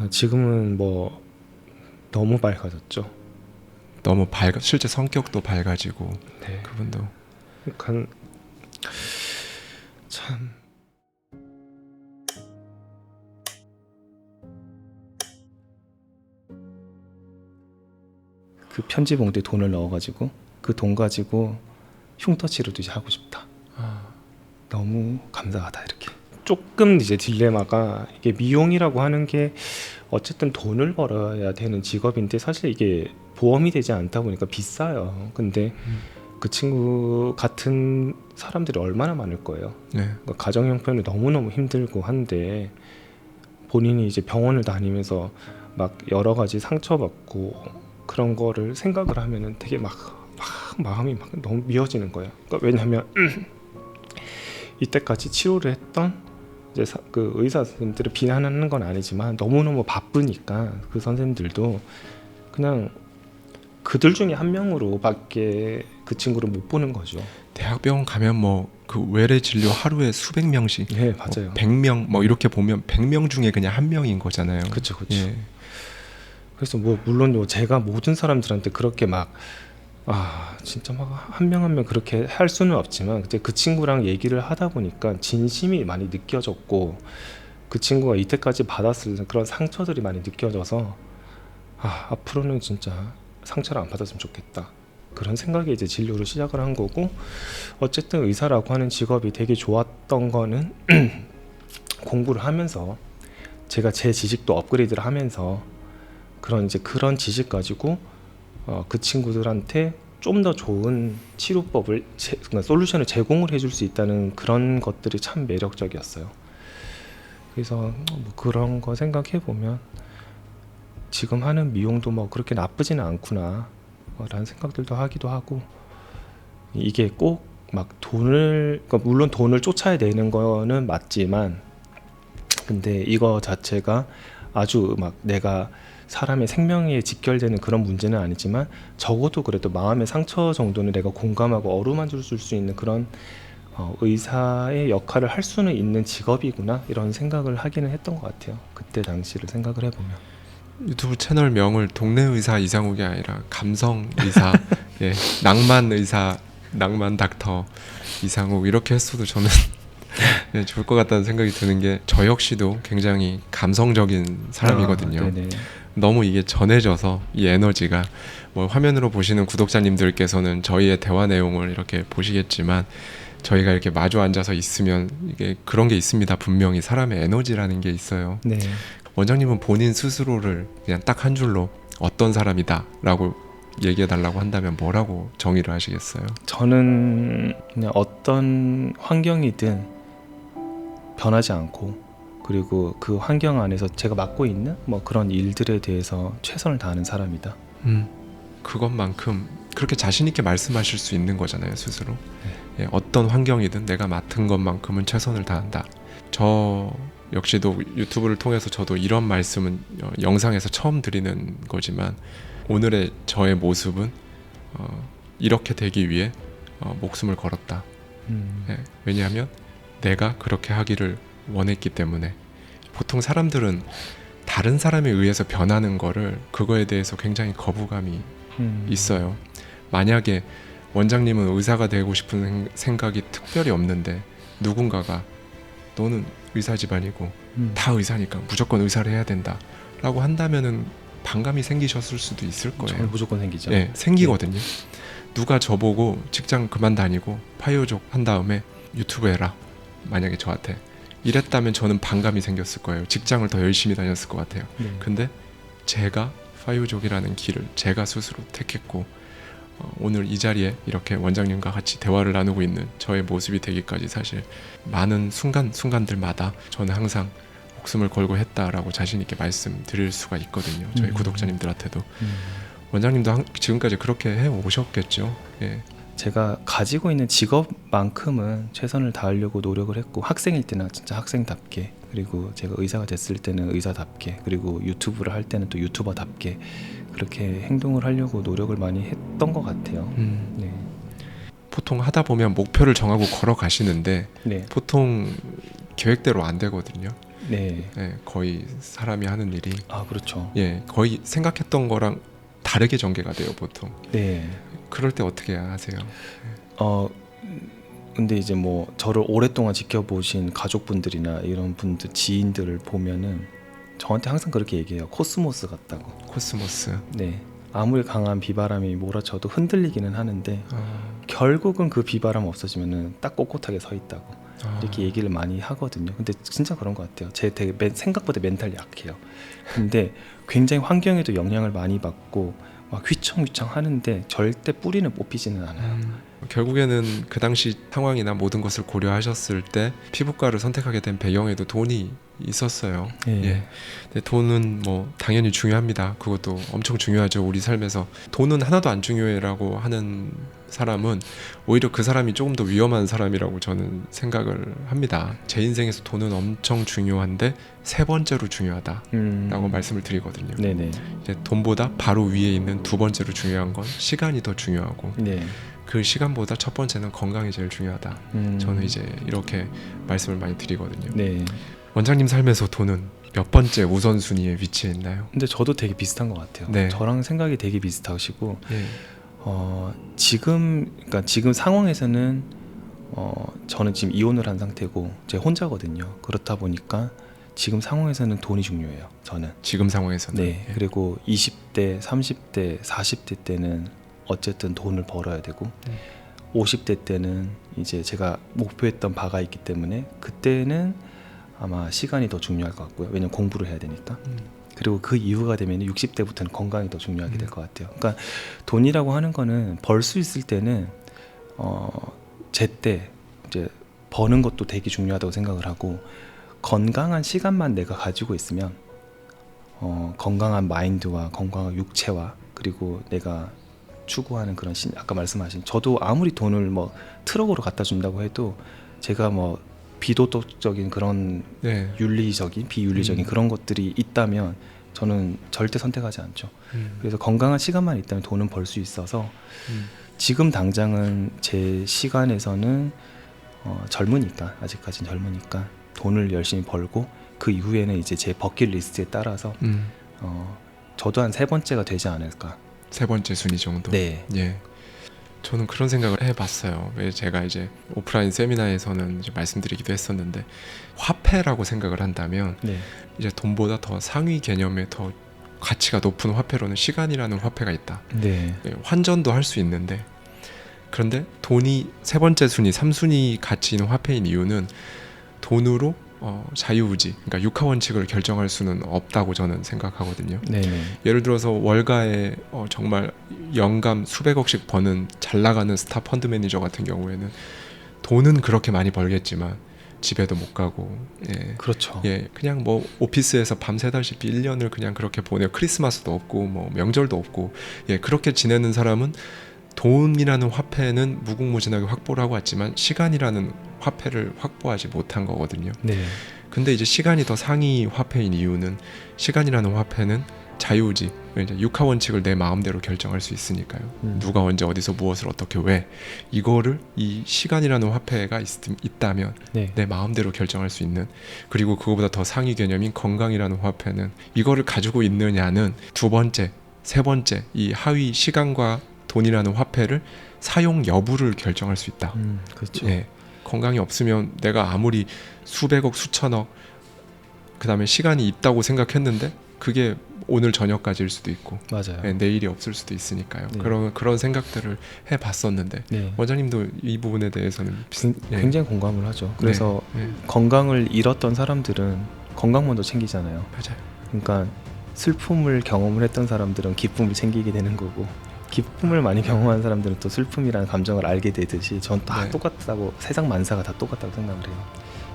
아, 지금은 뭐 너무 밝아졌죠. 너무 밝아 실제 성격도 밝아지고 네. 그분도 약간 참 그 편지 봉투에 돈을 넣어가지고 그 돈 가지고 흉터치료도 이제 하고 싶다. 아, 너무 감사하다 이렇게. 조금 이제 딜레마가 이게 미용이라고 하는 게 어쨌든 돈을 벌어야 되는 직업인데 사실 이게 보험이 되지 않다 보니까 비싸요. 근데 음. 그 친구 같은 사람들이 얼마나 많을 거예요. 네. 그러니까 가정 형편이 너무 너무 힘들고 한데 본인이 이제 병원을 다니면서 막 여러 가지 상처받고 그런 거를 생각을 하면은 되게 막, 막 마음이 막 너무 미어지는 거예요. 그러니까 왜냐하면 이때까지 치료를 했던 이제 사- 그 의사 선생님들을 비난하는 건 아니지만 너무 너무 바쁘니까 그 선생님들도 그냥 그들 중에 한 명으로밖에 그 친구를 못 보는 거죠. 대학병원 가면 뭐 그 외래 진료 하루에 수백 명씩 네 맞아요. 100명 뭐 이렇게 보면 100명 중에 그냥 한 명인 거잖아요. 그렇죠, 그렇죠. 예. 그래서 뭐 물론 요 제가 모든 사람들한테 그렇게 막 아 진짜 막 한 명 한 명 그렇게 할 수는 없지만 그때 그 친구랑 얘기를 하다 보니까 진심이 많이 느껴졌고 그 친구가 이때까지 받았을 그런 상처들이 많이 느껴져서 아 앞으로는 진짜 상처를 안 받았으면 좋겠다. 그런 생각에 이제 진료를 시작을 한 거고 어쨌든 의사라고 하는 직업이 되게 좋았던 거는 공부를 하면서 제가 제 지식도 업그레이드를 하면서 그런 이제 그런 지식 가지고 어, 그 친구들한테 좀 더 좋은 치료법을 제, 그러니까 솔루션을 제공을 해줄 수 있다는 그런 것들이 참 매력적이었어요. 그래서 뭐 그런 거 생각해 보면 지금 하는 미용도 뭐 그렇게 나쁘지는 않구나 어, 라는 생각들도 하기도 하고 이게 꼭 막 돈을 그러니까 물론 돈을 쫓아야 되는 거는 맞지만 근데 이거 자체가 아주 막 내가 사람의 생명에 직결되는 그런 문제는 아니지만 적어도 그래도 마음의 상처 정도는 내가 공감하고 어루만질 수 있는 그런 어, 의사의 역할을 할 수는 있는 직업이구나 이런 생각을 하기는 했던 것 같아요. 그때 당시를 생각을 해보면. 유튜브 채널 명을 동네 의사 이상욱이 아니라 감성 의사, 예, 낭만 의사, 낭만 닥터 이상욱 이렇게 했어도 저는 예, 좋을 것 같다는 생각이 드는 게 저 역시도 굉장히 감성적인 사람이거든요. 아. 너무 이게 전해져서 이 에너지가 뭐 화면으로 보시는 구독자님들께서는 저희의 대화 내용을 이렇게 보시겠지만 저희가 이렇게 마주 앉아서 있으면 이게 그런 게 있습니다. 분명히 사람의 에너지라는 게 있어요. 네. 원장님은 본인 스스로를 그냥 딱 한 줄로 어떤 사람이다라고 얘기해 달라고 한다면 뭐라고 정의를 하시겠어요? 저는 그냥 어떤 환경이든 변하지 않고 그리고 그 환경 안에서 제가 맡고 있는 뭐 그런 일들에 대해서 최선을 다하는 사람이다. 음, 그것만큼 그렇게 자신 있게 말씀하실 수 있는 거잖아요 스스로. 예, 어떤 환경이든 내가 맡은 것만큼은 최선을 다한다. 저 역시도 유튜브를 통해서 저도 이런 말씀은 어, 영상에서 처음 드리는 거지만 오늘의 저의 모습은 어, 이렇게 되기 위해 어, 목숨을 걸었다. 음. 예, 왜냐하면 내가 그렇게 하기를 원했기 때문에 보통 사람들은 다른 사람에 의해서 변하는 거를 그거에 대해서 굉장히 거부감이 음. 있어요. 만약에 원장님은 의사가 되고 싶은 생- 생각이 특별히 없는데 누군가가 너는 의사 집안이고 음. 다 의사니까 무조건 의사를 해야 된다라고 한다면은 반감이 생기셨을 수도 있을 거예요. 무조건 생기죠. 예, 생기거든요. 누가 저보고 직장 그만 다니고 파이어족 한 다음에 유튜브 해라. 만약에 저한테 이랬다면 저는 반감이 생겼을 거예요. 직장을 더 열심히 다녔을 것 같아요. 네. 근데 제가 파이어족이라는 길을 제가 스스로 택했고 어, 오늘 이 자리에 이렇게 원장님과 같이 대화를 나누고 있는 저의 모습이 되기까지 사실 많은 순간 순간들마다 저는 항상 목숨을 걸고 했다라고 자신 있게 말씀드릴 수가 있거든요. 저희 음. 구독자님들한테도 음. 원장님도 한- 지금까지 그렇게 해 오셨겠죠. 예. 제가 가지고 있는 직업만큼은 최선을 다하려고 노력을 했고 학생일 때는 진짜 학생답게 그리고 제가 의사가 됐을 때는 의사답게 그리고 유튜브를 할 때는 또 유튜버답게 그렇게 행동을 하려고 노력을 많이 했던 것 같아요. 음, 네, 보통 하다 보면 목표를 정하고 걸어가시는데 네, 보통 계획대로 안 되거든요. 네. 예, 거의 사람이 하는 일이 아 그렇죠. 예, 거의 생각했던 거랑 다르게 전개가 돼요 보통. 네. 그럴 때 어떻게 하세요? 어 근데 이제 뭐 저를 오랫동안 지켜보신 가족분들이나 이런 분들 지인들을 보면은 저한테 항상 그렇게 얘기해요. 코스모스 같다고. 코스모스. 네. 아무리 강한 비바람이 몰아쳐도 흔들리기는 하는데 어, 결국은 그 비바람 없어지면은 딱 꼿꼿하게 서 있다고 어, 이렇게 얘기를 많이 하거든요. 근데 진짜 그런 것 같아요. 제 되게 맨- 생각보다 멘탈이 약해요. 근데 굉장히 환경에도 영향을 많이 받고 막 휘청휘청 하는데 절대 뿌리는 뽑히지는 않아요. 음, 결국에는 그 당시 상황이나 모든 것을 고려하셨을 때 피부과를 선택하게 된 배경에도 돈이 있었어요. 예. 예. 근데 돈은 뭐 당연히 중요합니다. 그것도 엄청 중요하죠. 우리 삶에서 돈은 하나도 안 중요해라고 하는 사람은 오히려 그 사람이 조금 더 위험한 사람이라고 저는 생각을 합니다. 제 인생에서 돈은 엄청 중요한데 세 번째로 중요하다라고 음. 말씀을 드리거든요. 네네. 이제 돈보다 바로 위에 있는 두 번째로 중요한 건 시간이 더 중요하고 네. 그 시간보다 첫 번째는 건강이 제일 중요하다. 음. 저는 이제 이렇게 말씀을 많이 드리거든요. 네. 원장님 삶에서 돈은 몇 번째 우선순위에 위치해 있나요? 근데 저도 되게 비슷한 것 같아요. 네. 저랑 생각이 되게 비슷하시고 예. 어, 지금 그러니까 지금 상황에서는 어, 저는 지금 이혼을 한 상태고 제 혼자거든요. 그렇다 보니까 지금 상황에서는 돈이 중요해요. 저는. 지금 상황에서는 네. 예. 그리고 20대, 30대, 40대 때는 어쨌든 돈을 벌어야 되고 음. 50대 때는 이제 제가 목표했던 바가 있기 때문에 그때는 아마 시간이 더 중요할 것 같고요. 왜냐면 공부를 해야 되니까. 음. 그리고 그 이후가 되면 60대부터는 건강이 더 중요하게 될 음. 것 같아요. 그러니까 돈이라고 하는 거는 벌 수 있을 때는 어 제때 이제 버는 것도 되게 중요하다고 생각을 하고 건강한 시간만 내가 가지고 있으면 어 건강한 마인드와 건강한 육체와 그리고 내가 추구하는 그런 신 아까 말씀하신 저도 아무리 돈을 뭐 트럭으로 갖다 준다고 해도 제가 뭐 비도덕적인 그런 네. 윤리적인 비윤리적인 음. 그런 것들이 있다면 저는 절대 선택하지 않죠. 음. 그래서 건강한 시간만 있다면 돈은 벌 수 있어서 음. 지금 당장은 제 시간에서는 어, 젊으니까 아직까지는 젊으니까 돈을 열심히 벌고 그 이후에는 이제 제 버킷리스트에 따라서 음. 어, 저도 한 세 번째가 되지 않을까. 세 번째 순위 정도. 네. 예. 저는 그런 생각을 해봤어요. 왜 제가 이제 오프라인 세미나에서는 이제 말씀드리기도 했었는데 화폐라고 생각을 한다면 네. 이제 돈보다 더 상위 개념의 더 가치가 높은 화폐로는 시간이라는 화폐가 있다. 네. 예, 환전도 할 수 있는데 그런데 돈이 세 번째 순위, 3순위 가치 있는 화폐인 이유는 돈으로 어, 자유의지, 그러니까 육하 원칙을 결정할 수는 없다고 저는 생각하거든요. 네. 네. 예를 들어서 월가에 어, 정말 연간 수백억씩 버는 잘 나가는 스타 펀드 매니저 같은 경우에는 돈은 그렇게 많이 벌겠지만 집에도 못 가고 예. 그렇죠. 예, 그냥 뭐 오피스에서 밤새다시피 1년을 그냥 그렇게 보내요. 크리스마스도 없고 뭐 명절도 없고 예, 그렇게 지내는 사람은 돈이라는 화폐는 무궁무진하게 확보를 하고 왔지만 시간이라는 화폐를 확보하지 못한 거거든요. 네. 근데 이제 시간이 더 상위 화폐인 이유는 시간이라는 화폐는 자유의지, 이제 육하 원칙을 내 마음대로 결정할 수 있으니까요. 음. 누가 언제 어디서 무엇을 어떻게 왜 이거를 이 시간이라는 화폐가 있, 있다면 네. 내 마음대로 결정할 수 있는 그리고 그거보다 더 상위 개념인 건강이라는 화폐는 이거를 가지고 있느냐는 두 번째, 세 번째 이 하위 시간과 돈이라는 화폐를 사용 여부를 결정할 수 있다. 음, 그렇죠. 예. 건강이 없으면 내가 아무리 수백억 수천억 그다음에 시간이 있다고 생각했는데 그게 오늘 저녁까지일 수도 있고 맞아요. 예, 내일이 없을 수도 있으니까요. 네. 그런 그런 생각들을 해 봤었는데 네. 원장님도 이 부분에 대해서는 굉- 예. 굉장히 공감을 하죠. 그래서 예, 건강을 잃었던 사람들은 건강 먼저 챙기잖아요. 맞아요. 그러니까 슬픔을 경험을 했던 사람들은 기쁨을 챙기게 되는 거고 기쁨을 많이 경험한 사람들은 또 슬픔이라는 감정을 알게 되듯이 전 다 네. 똑같다고 세상 만사가 다 똑같다고 생각을 해요.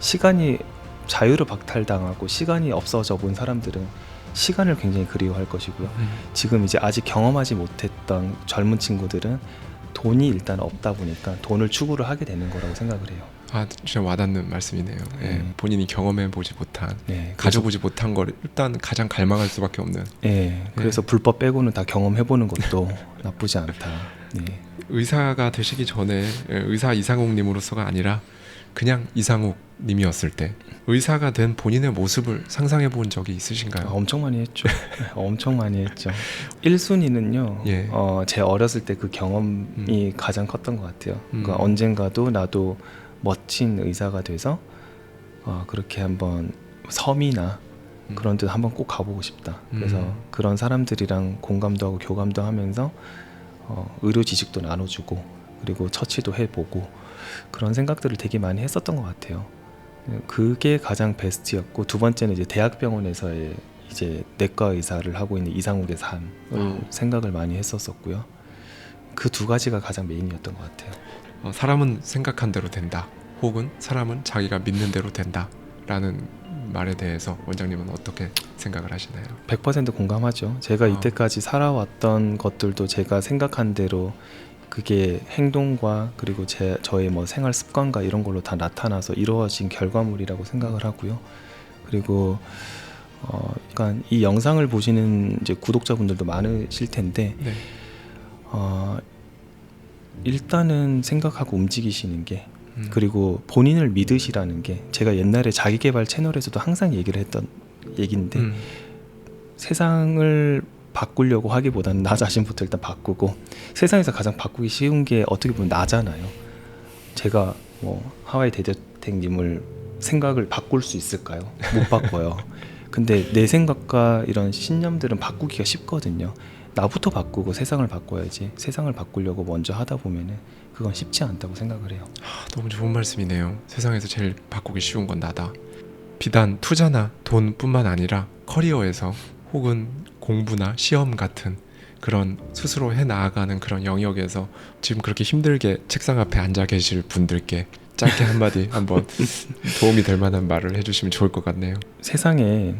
시간이 자유를 박탈당하고 시간이 없어져 본 사람들은 시간을 굉장히 그리워할 것이고요. 음. 지금 이제 아직 경험하지 못했던 젊은 친구들은 돈이 일단 없다 보니까 돈을 추구를 하게 되는 거라고 생각을 해요. 아 진짜 와닿는 말씀이네요. 예, 네. 본인이 경험해 보지 못한 네, 가져보지 못한 걸 일단 가장 갈망할 수밖에 없는 예, 그래서 불법 빼고는 다 경험해 보는 것도 나쁘지 않다. 네, 의사가 되시기 전에 예, 의사 이상욱님으로서가 아니라 그냥 이상욱님이었을 때 의사가 된 본인의 모습을 상상해 본 적이 있으신가요? 아, 엄청 많이 했죠. 네, 엄청 많이 했죠. 1순위는요. 예. 어, 제 어렸을 때 그 경험이 가장 컸던 것 같아요. 그러니까 음. 언젠가도 나도 멋진 의사가 돼서 어, 그렇게 한번 섬이나 음. 그런 데 한번 꼭 가보고 싶다. 그래서 음. 그런 사람들이랑 공감도 하고 교감도 하면서 어, 의료 지식도 나눠주고 그리고 처치도 해보고 그런 생각들을 되게 많이 했었던 것 같아요. 그게 가장 베스트였고 두 번째는 이제 대학병원에서의 이제 내과 의사를 하고 있는 이상욱의 삶을 아. 생각을 많이 했었었고요. 그 두 가지가 가장 메인이었던 것 같아요. 어, 사람은 생각한 대로 된다. 혹은 사람은 자기가 믿는 대로 된다라는 말에 대해서 원장님은 어떻게 생각을 하시나요? 100% 공감하죠. 제가 어. 이때까지 살아왔던 것들도 제가 생각한 대로 그게 행동과 그리고 제 저의 뭐 생활 습관과 이런 걸로 다 나타나서 이루어진 결과물이라고 생각을 하고요. 그리고 어, 그러니까 이 영상을 보시는 이제 구독자분들도 많으실 텐데 네. 어, 일단은 생각하고 움직이시는 게 음. 그리고 본인을 믿으시라는 게 제가 옛날에 자기개발 채널에서도 항상 얘기를 했던 얘기인데 음. 세상을 바꾸려고 하기보다는 나 자신부터 일단 바꾸고 세상에서 가장 바꾸기 쉬운 게 어떻게 보면 나잖아요. 제가 뭐 하와이 대저택님을 생각을 바꿀 수 있을까요? 못 바꿔요. 근데 내 생각과 이런 신념들은 바꾸기가 쉽거든요. 나부터 바꾸고 세상을 바꿔야지. 세상을 바꾸려고 먼저 하다 보면은 그건 쉽지 않다고 생각을 해요. 아, 너무 좋은 말씀이네요. 세상에서 제일 바꾸기 쉬운 건 나다. 비단 투자나 돈뿐만 아니라 커리어에서 혹은 공부나 시험 같은 그런 스스로 해 나아가는 그런 영역에서 지금 그렇게 힘들게 책상 앞에 앉아 계실 분들께 짧게 한마디 한번 도움이 될 만한 말을 해주시면 좋을 것 같네요. 세상에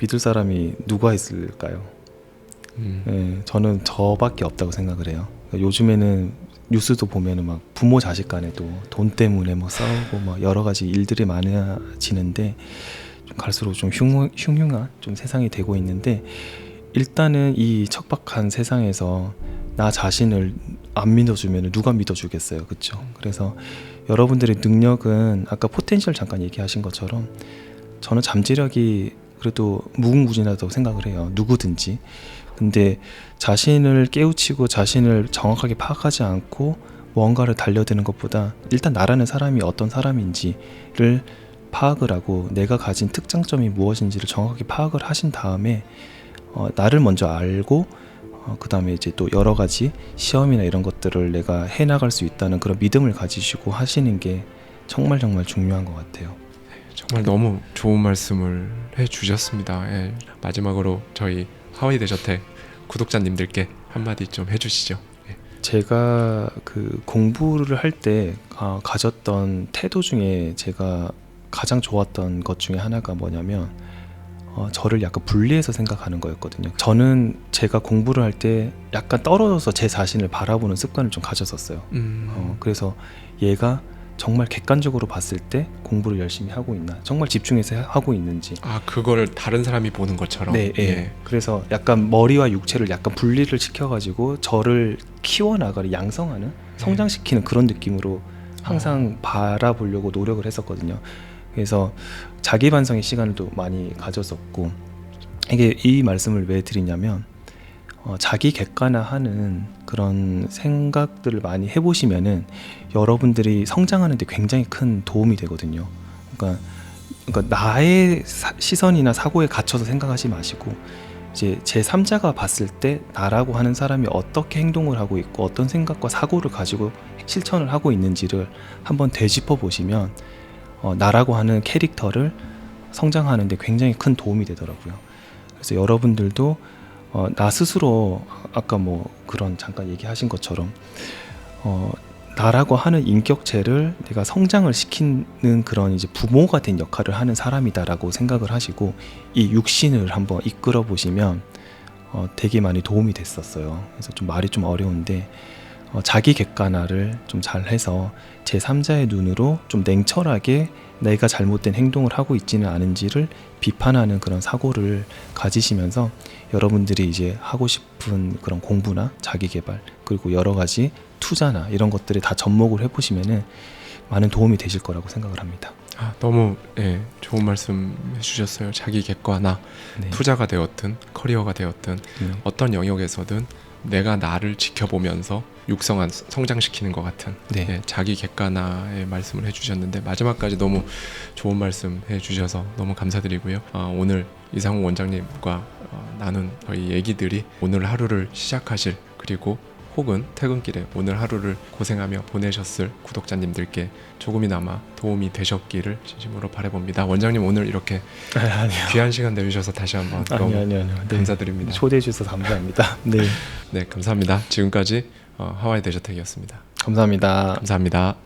믿을 사람이 누가 있을까요? 음, 네, 저는 저밖에 없다고 생각을 해요. 그러니까 요즘에는 뉴스도 보면은 막 부모 자식 간에도 돈 때문에 뭐 싸우고 막 여러 가지 일들이 많아지는데 좀 갈수록 좀 흉, 흉흉한 좀 세상이 되고 있는데 일단은 이 척박한 세상에서 나 자신을 안 믿어주면 누가 믿어주겠어요, 그렇죠? 그래서 여러분들의 능력은 아까 포텐셜 잠깐 얘기하신 것처럼 저는 잠재력이 그래도 무궁무진하다고 생각을 해요, 누구든지. 근데 자신을 깨우치고 자신을 정확하게 파악하지 않고 뭔가를 달려드는 것보다 일단 나라는 사람이 어떤 사람인지를 파악을 하고 내가 가진 특장점이 무엇인지를 정확하게 파악을 하신 다음에 어, 나를 먼저 알고 어, 그 다음에 이제 또 여러 가지 시험이나 이런 것들을 내가 해나갈 수 있다는 그런 믿음을 가지시고 하시는 게 정말 정말 중요한 것 같아요. 정말 너무 좋은 말씀을 해주셨습니다. 예, 마지막으로 저희 하와이 대저택 구독자님들께 한마디 좀 해주시죠. 예. 제가 그 공부를 할때 아, 가졌던 태도 중에 제가 가장 좋았던 것 중에 하나가 뭐냐면 어, 저를 약간 분리해서 생각하는 거였거든요. 저는 제가 공부를 할 때 약간 떨어져서 제 자신을 바라보는 습관을 좀 가졌었어요. 음, 어, 그래서 얘가 정말 객관적으로 봤을 때 공부를 열심히 하고 있나, 정말 집중해서 하고 있는지, 아 그거를 다른 사람이 보는 것처럼. 네, 예. 그래서 약간 머리와 육체를 약간 분리를 시켜가지고 저를 키워나가는 양성하는 성장시키는 그런 느낌으로 항상 바라보려고 노력을 했었거든요. 그래서 자기 반성의 시간을 또 많이 가졌었고 이게 이 말씀을 왜 드리냐면 어, 자기 객관화하는 그런 생각들을 많이 해보시면은 여러분들이 성장하는 데 굉장히 큰 도움이 되거든요. 그러니까 그러니까 나의 사- 시선이나 사고에 갇혀서 생각하지 마시고 이제 제 3자가 봤을 때 나라고 하는 사람이 어떻게 행동을 하고 있고 어떤 생각과 사고를 가지고 실천을 하고 있는지를 한번 되짚어 보시면 어, 나라고 하는 캐릭터를 성장하는데 굉장히 큰 도움이 되더라고요. 그래서 여러분들도 어, 나 스스로 아까 뭐 그런 잠깐 얘기하신 것처럼 어, 나라고 하는 인격체를 내가 성장을 시키는 그런 이제 부모가 된 역할을 하는 사람이다라고 생각을 하시고 이 육신을 한번 이끌어 보시면 어, 되게 많이 도움이 됐었어요. 그래서 좀 말이 좀 어려운데 어, 자기 객관화를 좀 잘 해서 제 3자의 눈으로 좀 냉철하게 내가 잘못된 행동을 하고 있지는 않은지를 비판하는 그런 사고를 가지시면서 여러분들이 이제 하고 싶은 그런 공부나 자기 개발 그리고 여러 가지 투자나 이런 것들에 다 접목을 해보시면은 많은 도움이 되실 거라고 생각을 합니다. 아, 너무 예, 좋은 말씀 해주셨어요. 자기 객관화, 네. 투자가 되었든 커리어가 되었든 네. 어떤 영역에서든 내가 나를 지켜보면서 육성한 성장시키는 것 같은 네. 예, 자기 객관화의 말씀을 해주셨는데 마지막까지 너무 좋은 말씀 해주셔서 너무 감사드리고요. 아, 오늘 이상우 원장님과 어, 나눈 저희 얘기들이 오늘 하루를 시작하실 그리고 혹은 퇴근길에 오늘 하루를 고생하며 보내셨을 구독자님들께 조금이나마 도움이 되셨기를 진심으로 바라봅니다. 원장님 오늘 이렇게 아, 아니요. 귀한 시간 내주셔서 다시 한번 아니요, 너무 아니요, 아니요. 네. 감사드립니다. 초대해 주셔서 감사합니다. 네. 네, 감사합니다. 지금까지 어, 하와이 데저텍이었습니다. 감사합니다. 감사합니다.